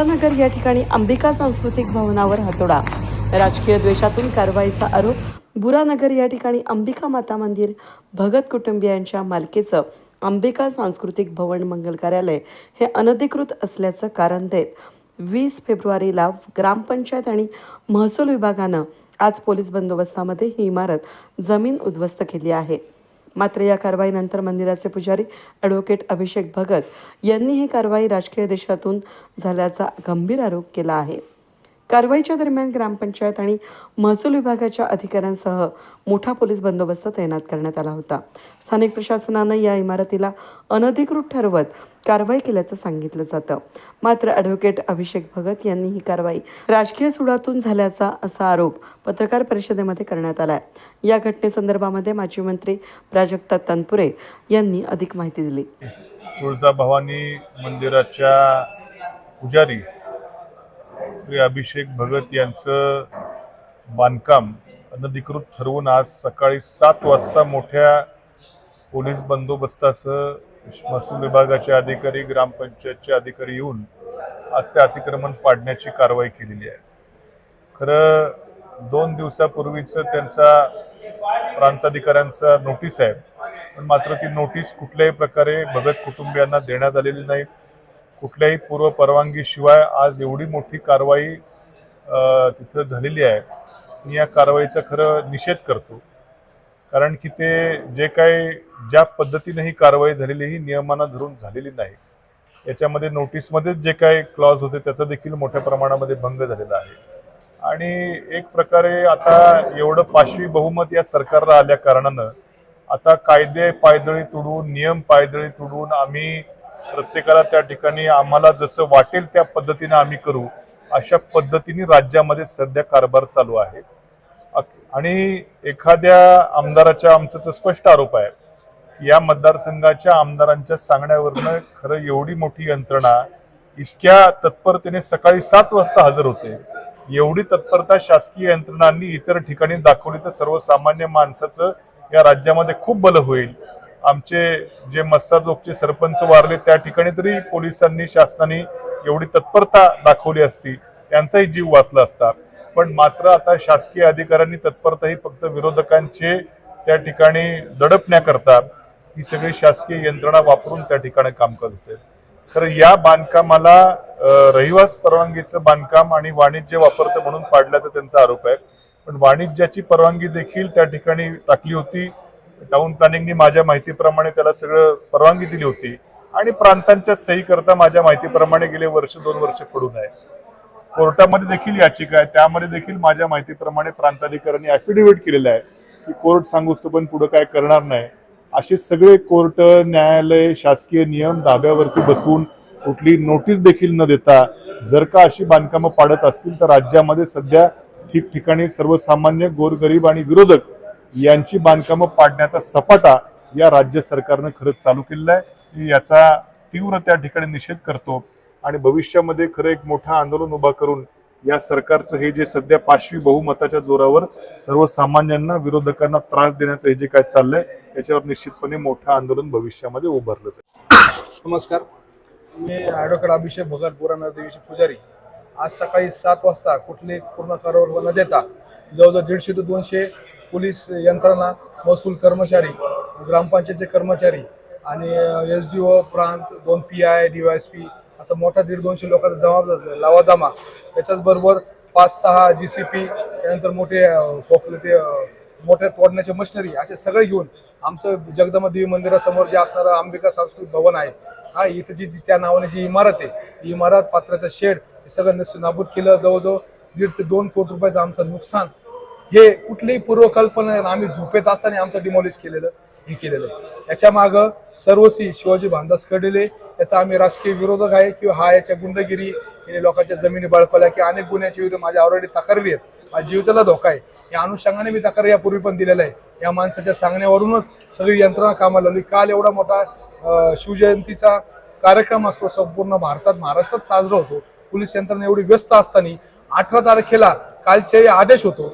बुरानगर या ठिकाणी अंबिका सांस्कृतिक भवनावर हातोडा. राजकीय द्वेषातून कारवाईचा आरोप. बुरानगर या ठिकाणी अंबिका माता मंदिर भगत कुटुंबियांच्या मालकीचं अंबिका सांस्कृतिक भवन मंगल कार्यालय हे अनधिकृत असल्याचं कारण देत वीस फेब्रुवारीला ग्रामपंचायत आणि महसूल विभागानं आज पोलीस बंदोबस्तामध्ये ही इमारत जमीन उद्ध्वस्त केली आहे. मात्र या कारवाईनंतर मंदिराचे पुजारी ॲडव्होकेट अभिषेक भगत यांनी ही कारवाई राजकीय देशातून झाल्याचा गंभीर आरोप केला आहे. कारवाईच्या दरम्यान ग्रामपंचायत आणि महसूल विभागाच्या अधिकाऱ्यांसह मोठा पोलीस बंदोबस्त तैनात करण्यात आला होता. स्थानिक प्रशासनानं या इमारतीला अनधिकृत ठरवत कारवाई केल्याचं सांगितलं जातं. मात्र ॲडव्होकेट अभिषेक भगत यांनी ही कारवाई राजकीय सुडातून झाल्याचा असा आरोप पत्रकार परिषदेमध्ये करण्यात आलाय. या घटनेसंदर्भामध्ये माजी मंत्री प्राजक्ता तनपुरे यांनी अधिक माहिती दिली. तुळजाभवानी मंदिराच्या पुजारी श्री अभिषेक भगत यांचं बांधकाम अनधिकृत ठरवून आज सकाळी सात वाजता मोठ्या पोलीस बंदोबस्तासह महसूल विभागाचे अधिकारी ग्रामपंचायतचे अधिकारी येऊन आज ते अतिक्रमण पाडण्याची कारवाई केलेली आहे. खरं दोन दिवसापूर्वीचं त्यांचा प्रांताधिकाऱ्यांचा नोटीस आहे पण मात्र ती नोटीस कुठल्याही प्रकारे भगत कुटुंबियांना देण्यात आलेली नाही. कुठल्याही पूर्व परवानगीशिवाय आज एवढी मोठी कारवाई तिथं झालेली आहे. मी या कारवाईचा खरं निषेध करतो. कारण की ते जे काही ज्या पद्धतीने ही कारवाई झालेली ही नियमांना धरून झालेली नाही. याच्यामध्ये नोटीसमध्येच जे काही क्लॉज होते त्याचा देखील मोठ्या प्रमाणामध्ये भंग झालेला आहे. आणि एक प्रकारे आता एवढं पाचवी बहुमत या सरकारला आल्या कारणानं आता कायदे पायदळी तुडून नियम पायदळी तुडून आम्ही प्रत्येकाला त्या ठिकाणी आम्हाला जसं वाटेल त्या पद्धतीने आम्ही करू अशा पद्धतीने राज्यामध्ये सध्या कारभार चालू आहे. आणि एखाद्या आमदाराच्या आमचं स्पष्ट आरोप आहे की या मतदारसंघाच्या आमदारांच्या सांगण्यावरनं खरं एवढी मोठी यंत्रणा इतक्या तत्परतेने सकाळी सात वाजता हजर होते एवढी तत्परता शासकीय यंत्रणांनी इतर ठिकाणी दाखवली तर सर्वसामान्य माणसाचं या राज्यामध्ये खूप बल होईल. आमचे जे मस्साजोगचे सरपंच वारले त्या ठिकाणी तरी पोलिसांनी शासनाने एवढी तत्परता दाखवली असती त्यांचाही जीव वाचला असता. पण मात्र आता शासकीय अधिकाऱ्यांनी तत्परता ही फक्त विरोधकांचे त्या ठिकाणी दडपण्याकरता ही सगळी शासकीय यंत्रणा वापरून त्या ठिकाणी काम करत होते. खरं या बांधकामाला रहिवास परवानगीचं बांधकाम आणि वाणिज्य वापरतं म्हणून पाडल्याचा त्यांचा आरोप आहे. पण वाणिज्याची परवानगी देखील त्या ठिकाणी टाकली होती. टाउन प्लॅनिंगनी माझ्या माहितीप्रमाणे त्याला सगळं परवानगी दिली होती. आणि प्रांतांच्या सही करता माझ्या माहितीप्रमाणे गेले वर्ष दोन वर्ष पडून आहे. कोर्टामध्ये देखील याचिका आहे. त्यामध्ये देखील माझ्या माहितीप्रमाणे प्रांताधिकाऱ्यांनी ऍफिडेव्हिट केलेलं आहे की कोर्ट सांगूस पण पुढे काय करणार नाही. असे सगळे कोर्ट न्यायालय शासकीय नियम धाब्यावरती बसवून कुठली नोटीस देखील न देता जर का अशी बांधकामं पाडत असतील तर राज्यामध्ये सध्या ठिकठिकाणी सर्वसामान्य गोरगरीब आणि विरोधक यांची बांधकामं पाडण्याचा सपाटा या राज्य सरकारनं खरंच चालू केलेला आहे. याचा तीव्र त्या ठिकाणी निषेध करतो आणि भविष्यामध्ये खरं एक मोठं आंदोलन उभा करून या सरकारचं हे जे सध्या पाचवी बहुमताच्या जोरावर सर्वसामान्यांना विरोधकांना त्रास देण्याचं हे जे काय चाललंय याच्यावर निश्चितपणे मोठं आंदोलन भविष्यामध्ये उभारलं जाईल. नमस्कार. मी ॲडव्होकेट अभिषेक भगत पुराणा देवीचे पुजारी. आज सकाळी सात वाजता कुठले पूर्ण कारवाई न देता जवळजवळ दीडशे ते दोनशे पोलीस यंत्रणा महसूल कर्मचारी ग्रामपंचायतचे कर्मचारी आणि एस डी ओ प्रांत दोन P I D Y S P असं मोठा दीड दोनशे लोकांचा जमा लावा त्याच्याचबरोबर पाच सहा जी सी पी त्यानंतर मोठे फोकले ते मोठ्या तोडण्याचे मशिनरी असे सगळे घेऊन आमचं जगदंबा देवी मंदिरासमोर जे असणारं अंबिका सांस्कृतिक भवन आहे हा इथं जी त्या नावाने जी इमारत आहे ही इमारत पात्राचं शेड हे सगळं नसून नाबूद केलं. जवळजवळ दीड ते दोन कोटी रुपयाचं आमचं नुकसान हे कुठलीही पूर्वकल्पना आम्ही झोपेत असताना आमचं डिमॉलिश केलेलं हे केलेलं आहे. याच्या मागं सर्वस्वी शिवाजी बांधास कडलेले याचा आम्ही राजकीय विरोधक आहे किंवा हा याच्या गुंडगिरी याने लोकांच्या जमिनी बळकवल्या की अनेक गुन्ह्याच्या विरुद्ध माझ्या ऑलरेडी तक्रारी आहेत. माझ्या जीविताला धोका आहे. या अनुषंगाने मी तक्रार यापूर्वी पण दिलेला आहे या माणसाच्या सांगण्यावरूनच सगळी यंत्रणा कामाला लावली काल एवढा मोठा शिवजयंतीचा कार्यक्रम असतो संपूर्ण भारतात महाराष्ट्रात साजरा होतो. पोलीस यंत्रणा एवढी व्यस्त असताना अठरा तारखेला कालचे आदेश होतो.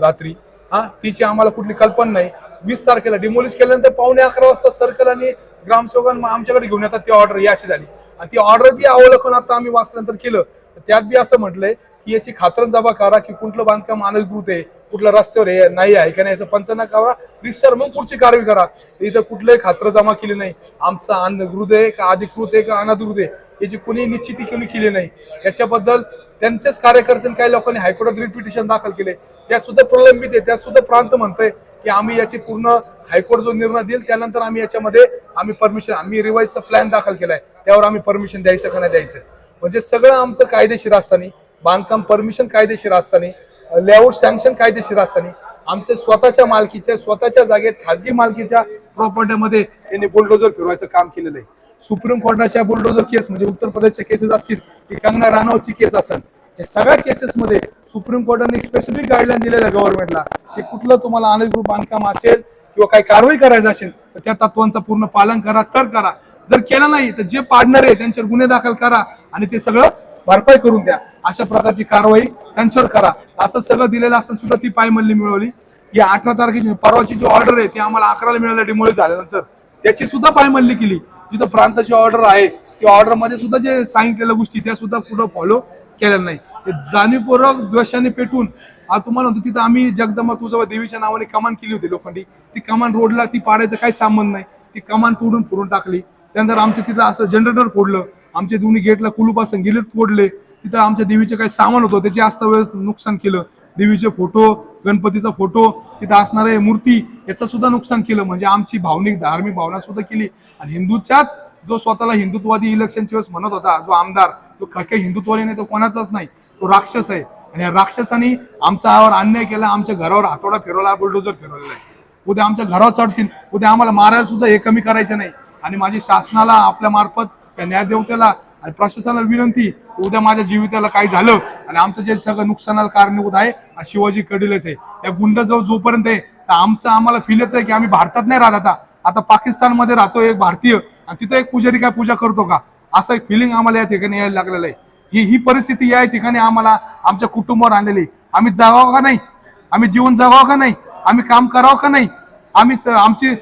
रात्री. हा तिची आम्हाला कुठली कल्पना नाही. वीस तारखेला डिमोलिश केल्यानंतर पावणे अकरा वाजता सर्कल आणि ग्रामसेवकांना आमच्याकडे घेऊन येतात ती ऑर्डर याची झाली. आणि ती ऑर्डर बी अवलोकन आता आम्ही वाचल्यानंतर केलं. त्यात बी असं म्हटलंय की याची खातरजमा करा की कुठलं बांधकाम अनधिकृत आहे कुठल्या रस्त्यावर आहे नाही आहे का नाही याचं पंचना करा. रिसर मग पुढची कारवाई करा. इथं कुठलंही खात्र जमा केली नाही. आमचा अनधिकृत आहे का अधिकृत आहे का अनधिकृत आहे याची कुणी निश्चिती कोणी केली नाही. याच्याबद्दल त्यांचेच कार्यकर्त्यांनी काही लोकांनी हायकोर्टात रिट पिटिशन दाखल केले. त्यात सुद्धा प्रलंबित आहे. त्यात सुद्धा प्रांत म्हणतंय की आम्ही याची पूर्ण हायकोर्ट जो निर्णय देईल त्यानंतर आम्ही याच्यामध्ये आम्ही परमिशन आम्ही रिवाईजचा प्लॅन दाखल केलाय. त्यावर आम्ही परमिशन द्यायचं का नाही द्यायचं? म्हणजे सगळं आमचं कायदेशीर असताना बांधकाम परमिशन कायदेशीर असताना लेआउट सँक्शन कायदेशीर असताना आमच्या स्वतःच्या मालकीच्या स्वतःच्या जागेत खाजगी मालकीच्या प्रॉपर्टीमध्ये त्यांनी बुलडोजर फिरवायचं काम केलेलं आहे. सुप्रीम कोर्टाच्या बुलडोजर केस म्हणजे उत्तर प्रदेशच्या केसेस असतील की कंगना राणावतची केस असेल या सगळ्या केसेसमध्ये सुप्रीम कोर्टाने स्पेसिफिक गाईडलाईन दिलेल्या गव्हर्नमेंटला की कुठलं तुम्हाला अनधिकृत बांधकाम असेल किंवा काही कारवाई करायचं असेल तर त्या तत्वांचं पूर्ण पालन करा तर करा. जर केलं नाही तर जे पाडणार आहे त्यांच्यावर गुन्हे दाखल करा आणि ते सगळं भरपाई करून द्या. अशा प्रकारची कारवाई त्यांच्यावर करा. असं सगळं दिलेलं असं सुद्धा ती पायमल्ली मिळवली. या अठरा तारखेची परवाची जी ऑर्डर आहे ती आम्हाला अकराला मिळाल्या झाल्यानंतर त्याची सुद्धा पायमल्ली केली. जिथं प्रांताची ऑर्डर आहे त्या ऑर्डरमध्ये सुद्धा जे सांगितलेल्या गोष्टी त्या सुद्धा पुढे फॉलो केल्या नाही जाणीवपूर्वक द्वेषाने पेटून हा तुम्हाला म्हणतो तिथं आम्ही जगदंबा तुझा देवीच्या नावाने कमान केली होती लोखंडी. ती कमान रोडला ती पाडायचं काही संबंध नाही. ती कमान तोडून फोडून टाकली. त्यानंतर आमच्या तिथं असं जनरेटर फोडलं. आमच्या दोन्ही गेटला कुलूप असं फोडले. तिथं आमच्या देवीचे काही सामान होतं त्याचे असता वेळेस नुकसान केलं. देवीचे फोटो गणपतीचा फोटो तिथं असणारे मूर्ती याचं सुद्धा नुकसान केलं. म्हणजे आमची भावनिक धार्मिक भावना सुद्धा केली. आणि हिंदूच्याच जो स्वतःला हिंदुत्ववादी इलेक्शनच्या वेळेस म्हणत होता जो आमदार तो खके हिंदुत्वाने नाही तो कोणाचाच नाही तो राक्षस आहे. आणि या राक्षसाने आमचा अन्याय केला आमच्या घरावर हातोडा फिरवला बुलडोजर फिरवलेला आहे. उद्या आमच्या घरावर चढतील उद्या आम्हाला मारायला सुद्धा हे कमी करायचं नाही. आणि माझी शासनाला आपल्या मार्फत या न्यायदेवतेला आणि प्रशासनाला विनंती उद्या माझ्या जीविताला काही झालं आणि आमचं जे सगळं नुकसानाला कारणीभूत आहे शिवाजी कडीलच आहे. या गुंड जो जोपर्यंत आहे तर आमचं आम्हाला फील येत आहे की आम्ही भारतात नाही राहत आता. आता पाकिस्तानमध्ये राहतो एक भारतीय आणि तिथं एक पुजारी काय पूजा करतो का? असं एक फिलिंग आम्हाला या ठिकाणी यायला लागलेलं आहे. ही ही परिस्थिती या ठिकाणी आम्हाला आमच्या कुटुंबावर आणलेली आहे. आम्ही जगावं का नाही? आम्ही जीवन जगावं का नाही? आम्ही काम करावं का नाही? आम्ही आमची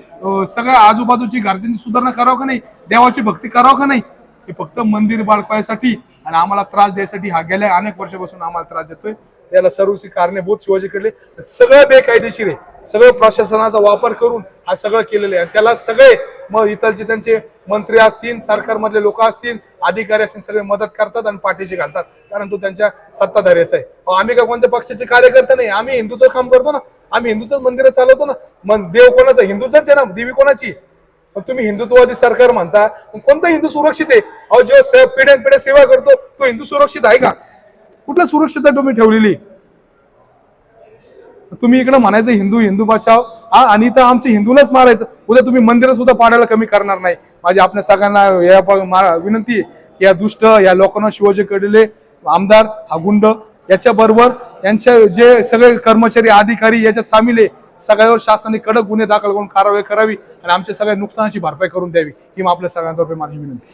सगळ्या आजूबाजूची घरच्यांची सुधारणा करावं का नाही? देवाची भक्ती करावं का नाही? की फक्त मंदिर बाळकायसाठी आणि आम्हाला त्रास द्यायसाठी हा गेल्या. अनेक वर्षापासून आम्हाला त्रास देतोय. याला सर्व कारणीभूत शिवाजीकडले सगळं बेकायदेशीर आहे. सगळं प्रशासनाचा वापर करून हा सगळं केलेलं आहे. आणि त्याला सगळे मग इथलचे त्यांचे मंत्री असतील सरकारमधले लोक असतील अधिकारी असतील सगळे मदत करतात आणि पाठीशी घालतात. कारण तो त्यांच्या सत्ताधाऱ्याचा आहे. आम्ही का कोणत्या पक्षाचे कार्यकर्ते नाही? आम्ही हिंदूचं काम करतो ना. आम्ही हिंदूच मंदिर चालवतो ना. मग देव कोणाचं? हिंदूचाच आहे ना. देवी कोणाची? पण तुम्ही हिंदुत्ववादी सरकार म्हणता कोणता हिंदू सुरक्षित आहे? अहो जो पिढ्यान पिढ्या सेवा करतो तो हिंदू सुरक्षित आहे का? कुठल्या सुरक्षितता तुम्ही ठेवलेली? तुम्ही इकडे म्हणायचं हिंदू हिंदू बचाव. हा आणि तर आमचे हिंदूलाच मारायचं. उद्या तुम्ही मंदिर सुद्धा पाडायला कमी करणार नाही. माझी आपल्या सगळ्यांना या विनंती आहे या दुष्ट या लोकांना शिवाजी कडले आमदार हा गुंड याच्या बरोबर यांच्या जे सगळे कर्मचारी अधिकारी याच्यात सामील आहे. सगळ्यावर शासनाने कडक गुन्हे दाखल करून कारवाई करावी आणि आमच्या सगळ्या नुकसानाची भरपाई करून द्यावी ही आपल्या सगळ्यांतर्फे माझी विनंती.